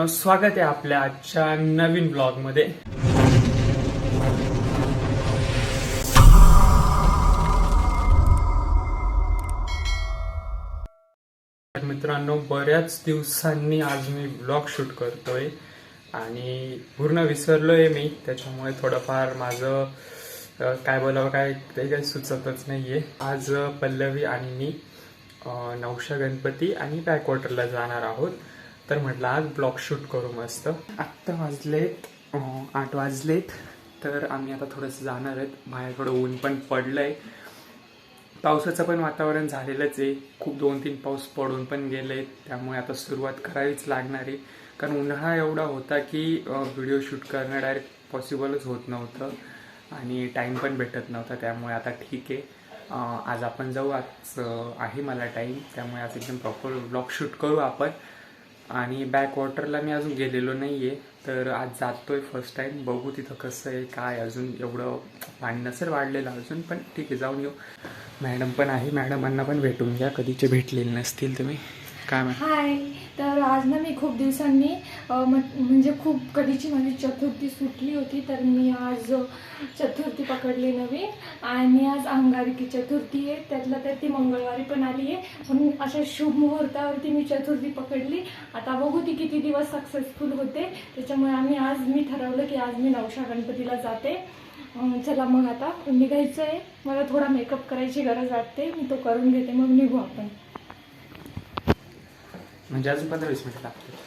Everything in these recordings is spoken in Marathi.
मित्रांनो स्वागत आहे आपल्या आजच्या नवीन ब्लॉगमध्ये मित्रांनो बऱ्याच दिवसांनी आज मी ब्लॉग शूट करतोय आणि पूर्ण विसरलोय मी. त्याच्यामुळे थोडंफार माझं काय बोलावं काय ते काही सुचतच नाहीये. आज पल्लवी आणि मी नवशा गणपती आणि बॅकवॉटरला जाणार आहोत. तर म्हटलं आज ब्लॉग शूट करू मस्त. आत्ता वाजलेत आठ वाजलेत. तर आम्ही आता थोडंसं जाणार आहेत. बाहेर थोडं ऊन पण पडलंय. पावसाचं पण वातावरण झालेलंच आहे. खूप दोन तीन पाऊस पडून पण गेले त्यामुळे आता सुरुवात करावीच लागणार आहे. कारण उन्हाळा एवढा होता की व्हिडिओ शूट करणं डायरेक्ट पॉसिबलच होत नव्हतं. आणि टाईम पण भेटत नव्हता. त्यामुळे आता ठीक आहे. आज आपण जाऊ. आज आहे मला टाईम त्यामुळे आज एकदम प्रॉपर ब्लॉग शूट करू आपण. आणि बॅकवॉटरला मी अजून गेलेलो नाही आहे तर आज जातोय फर्स्ट टाइम बघू तिथं कसं आहे काय अजून. एवढं पाणी नसेल वाढलेलं अजून पण ठीक आहे जाऊन येऊ. मॅडम पण आहे. मॅडमांना पण भेटून घ्या. कधीचे भेटलेले नसतील तुम्ही. काय हाय तर आज ना मी खूप दिवसांनी अ, म्हणजे खूप कधीची माझी चतुर्थी सुटली होती तर मी आज चतुर्थी पकडली नवीन आणि आज अंगारकी चतुर्थी आहे त्यातल्या तर ती मंगळवारी पण आली आहे. म्हणून अशा शुभ मुहूर्तावरती मी चतुर्थी पकडली. आता बघू ती किती दिवस सक्सेसफुल होते. त्याच्यामुळे आम्ही आज मी ठरवलं की आज मी नवशा गणपतीला जाते. अं, चला मग आता निघायचं आहे मला थोडा मेकअप करायची गरज वाटते. मी तो करून घेते मग निघू आपण. म्हणजे अजून पंधरा वीस मिनिट लागतात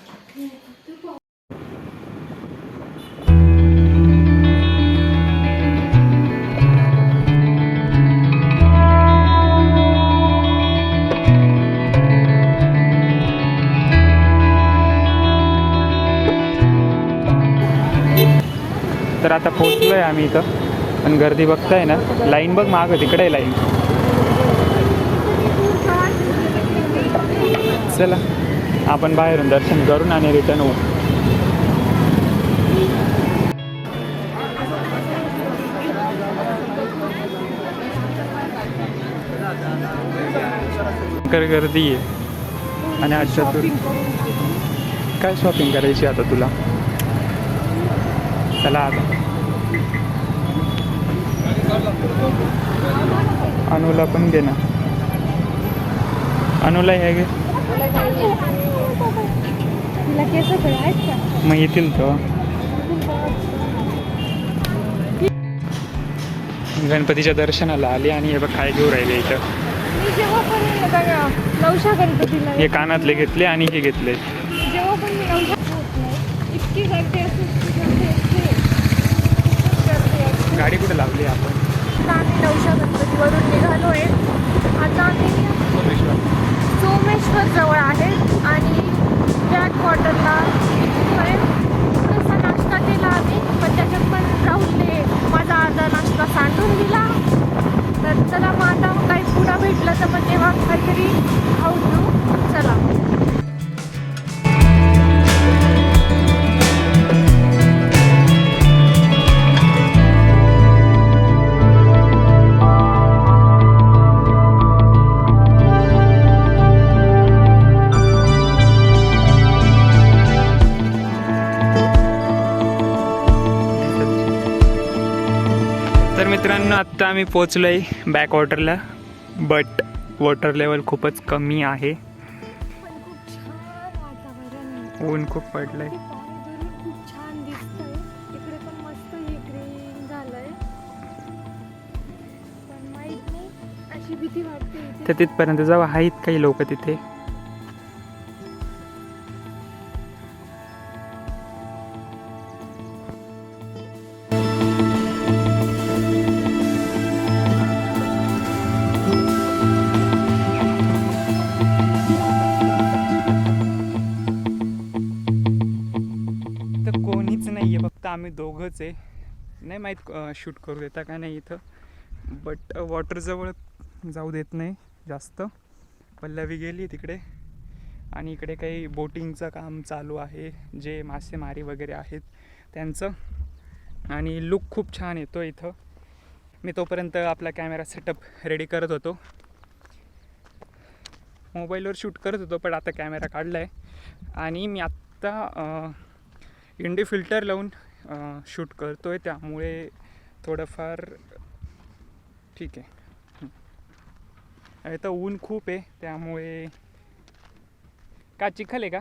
तर आता पोहोचलोय आम्ही इथं. पण गर्दी बघताय ना. लाईन बघ मागं तिकडे लाईन. चला. आपण बाहेरून दर्शन करून आणि रिटर्न होऊ कर गर्दी आहे. आणि आज चतुर काय शॉपिंग करायची आता तुला? चला आता. अनुला पण दे ना. अनुला हे घे. तिला केस आहेत का? मग येतील तो गणपतीच्या दर्शनाला आली आणि हे बघ काय घेऊ राहिले इथं. मी जेव्हा पण बघा नवशा गणपतीला हे कानातले घेतले आणि हे घेतले. जेव्हा पण मी नवशा होत नाही इतकी गर्दी असते इतकी गर्दी असते. खूपच गर्दी असते गाडी कुठे लावली आपण? आता आम्ही नवशा गणपतीवरून निघालो आहे आता आम्ही सोमेश्वर जवळ आहे आणि बॅक वॉटरला थोडासा नाश्ता केला आम्ही पण त्याच्यात पण राहुलने माझा अर्धा नाश्ता सांडून दिला. तर चला मग आता काही पुढं भेटलं तर मग तेव्हा काहीतरी खाऊ मित्रांनो आत्ता आम्ही पोचलो आहे बॅक वॉटरला बट वॉटर लेवल खूपच कमी आहे. ऊन खूप पडलं आहे ऊन खूप पडलंय. तर तिथपर्यंत जाऊ आहेत काही लोक तिथे? जवळच आहे. नाही माहीत शूट करू देता का नाही इथं. बट वॉटरजवळ जाऊ देत नाही जास्त. पल्लवी गेली तिकडे. आणि इकडे काही बोटिंगचं काम चालू आहे जे मासेमारी वगैरे आहेत त्यांचं. आणि लुक खूप छान येतो इथं. मी तोपर्यंत आपला कॅमेरा सेटअप रेडी करत होतो. मोबाईलवर शूट करत होतो पण आता कॅमेरा काढला आहे आणि मी आत्ता इंडी फिल्टर लावून शूट करतो आहे त्यामुळे थोडंफार ठीक आहे. हं. आता ऊन खूप आहे त्यामुळे का चिखल आहे का?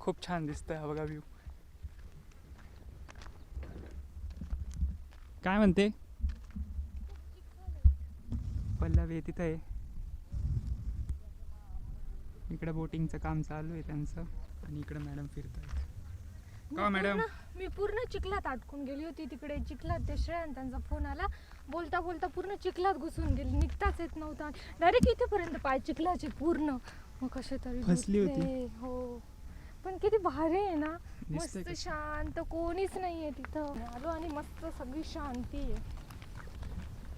खूप छान दिसतं हा बघा व्ह्यू काय म्हणते? पल्लवी तिथं आहे. इकडं बोटिंगचं काम चालू आहे त्यांचं आणि इकडं मॅडम फिरत आहेत का मॅडम पूर्ण- मी पूर्ण चिखलात अटकून गेली होती. तिकडे चिखलात ते श्रेयन त्यांचा फोन आला. बोलता बोलता पूर्ण चिखलात घुसून गेली. निघताच येत नव्हता. डायरेक्ट इथेपर्यंत पाय चिखलाचे पूर्ण. मग कसे तरी फसली होती? हो. पण किती भारी आहे ना. दिसतंय मस्त का? शांत. कोणीच नाहीये तिथं. आलो आणि मस्त सगळी शांती आहे.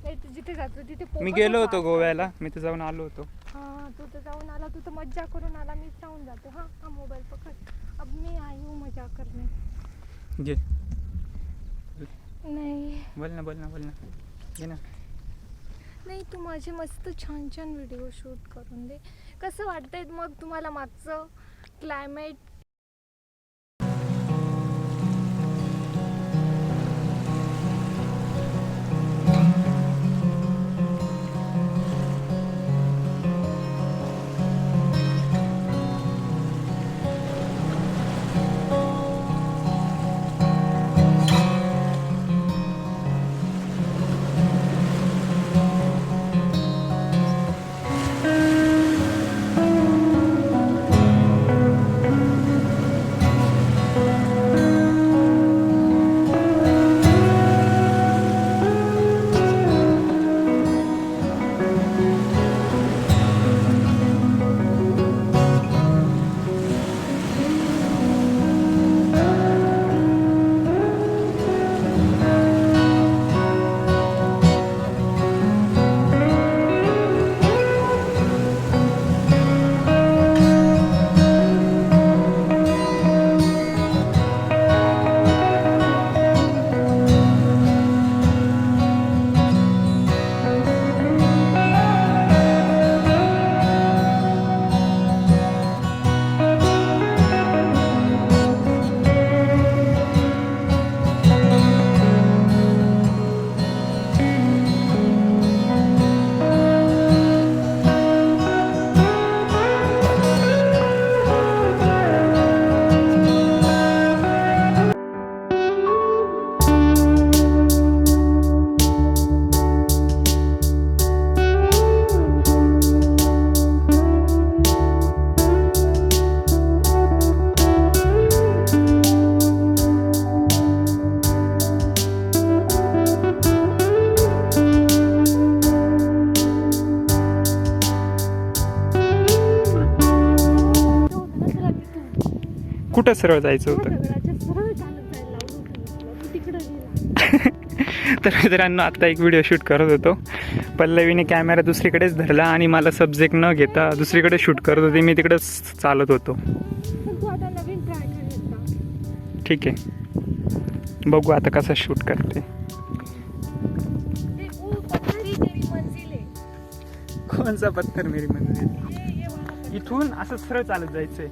ते ते जिथे जातो तिथे मी पोपट गेलो होता. गोव्याला. मी तर जाऊन आलो होतो. हा तू तर जाऊन आला. तू तर मज्जा करून आला. मीच राहून जाते. हा हा मोबाईल पकड. अब मी आई हूँ मजा करने। घे नाही। बोल ना बोल ना बोल ना। घे ना। नाही तू माझे मस्त छान छान व्हिडिओ शूट करून दे. कसं वाटतंय मग तुम्हाला मागचं क्लायमेट कुठं सरळ जायचं होतं? तर मित्रांनो आता एक व्हिडिओ शूट करत होतो. पल्लवीने कॅमेरा दुसरीकडेच धरला आणि मला सब्जेक्ट न घेता दुसरीकडे शूट करत होते. मी तिकडेच चालत होतो. ठीक आहे. बघू आता कसं शूट करते. मंजिल कोणचा पत्थर मेरी पत्थर. इथून असं सरळ चालत जायचंय.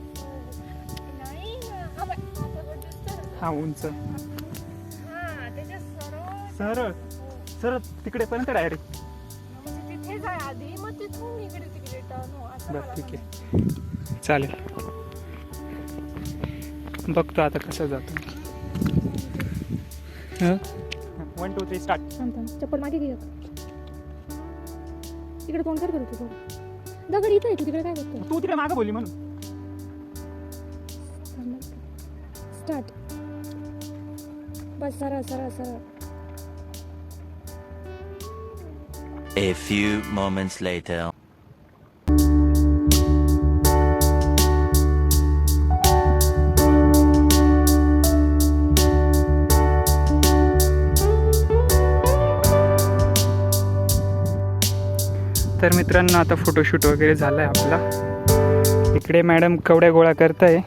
हा उंच. हा, त्याच्या सरळ. सरळ. सरळ तिकडे पर्यंत डायरेक्ट म्हणजे तिथे जाय आधी मग तिथून इकडे तिकडे टर्न हो असं बरं मला ठीक आहे. चालेल. बघतो आता कसं जातो. वन टू थ्री स्टार्ट थांब थांब. चप्पल मागे घे. इकडे तोंड कर करतो थोडं दगड इथं आहे तू तिकडे काय करतो तू तिकडे मागं बोलली म्हणून. स्टार्ट बस सरळ सरळ सरळ. A few moments later. तर मित्रांनो आता फोटोशूट वगैरे झालं आहे आपला. इकडे मॅडम कवड्या गोळा करताय.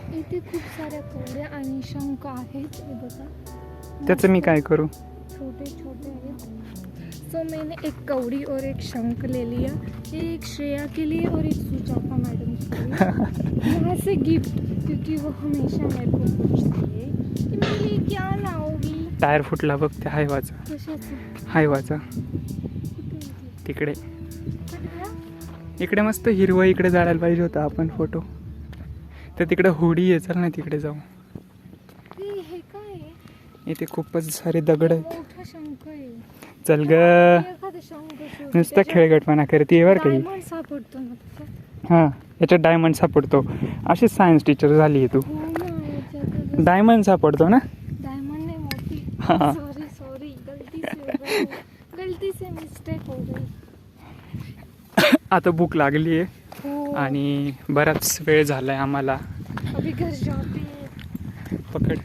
त्याचं मी काय करू? छोटे छोटे आहेत सो मैंने एक कौड़ी और एक शंख ले लिया. ये एक श्रेया के लिए और एक सुजाता मैडम के लिए. यहाँ से गिफ्ट क्योंकि वो हमेशा मेरे को पूछती है कि मेरे लिए क्या लाओगी? टायर फुटला बघ त्या हायवाचा कशाचं? हायवाचा कुठे तिकडे. इकडे मस्त हिरवं इकडे जायला पाहिजे होता आपण फोटो तर तिकडे होडी आहे चल ना तिकडे जाऊ. इथे खूपच सारे दगड आहेत. आहे. चल ग. नुसतं खेळगटपणा करते बरं काही. हां. याच्यात डायमंड सापडतो. अशीच सायन्स टीचर झाली आहे तू. हो डायमंड सापडतो ना? डायमंड नहीं मोती. हाँ। सॉरी सॉरी गलती से हो गई गलती से मिस्टेक हो गई. आता भूक लागली आहे हो. आणि बराच वेळ झालाय आम्हाला. अभी घर जाते. हैं पकड.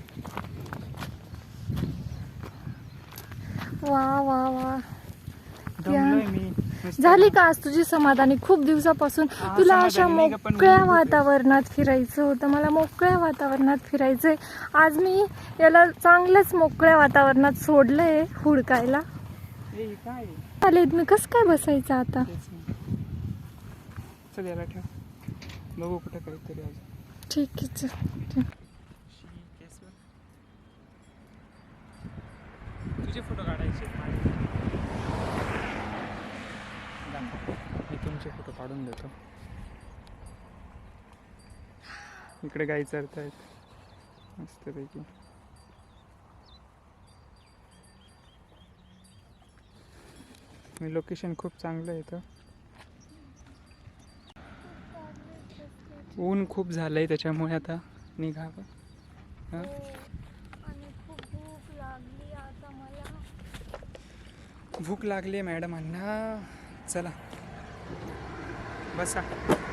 वा वा वा. दमलोय मी. नुसतं- झाली का आज तुझी समाधानी? खूप दिवसापासून हा, तुला अशा समाधानी नाही का, पण मोकळ्या. वातावरणात फिरायचं होतं. मला मोकळ्या वातावरणात फिरायचंय. आज मी याला चांगलंच मोकळ्या वातावरणात सोडलंय हुडकायला. ए, हे काय? आहे? चालेल मी. कसं काय बसायचं आता? तेच ना. चल याला ठेव. बघू कुठं काहीतरी अजून ठीक आहे चल. तुझे फोटो काढायचे मी तुमचे फोटो काढून देतो. इकडे गाई चरतायत. मस्तपैकी. मी लोकेशन खूप चांगलं आहे इथं. ऊन खूप झालं आहे त्याच्यामुळे आता निघावं. हां? आता भूक लागली आहे मॅडमांना चला. बसा.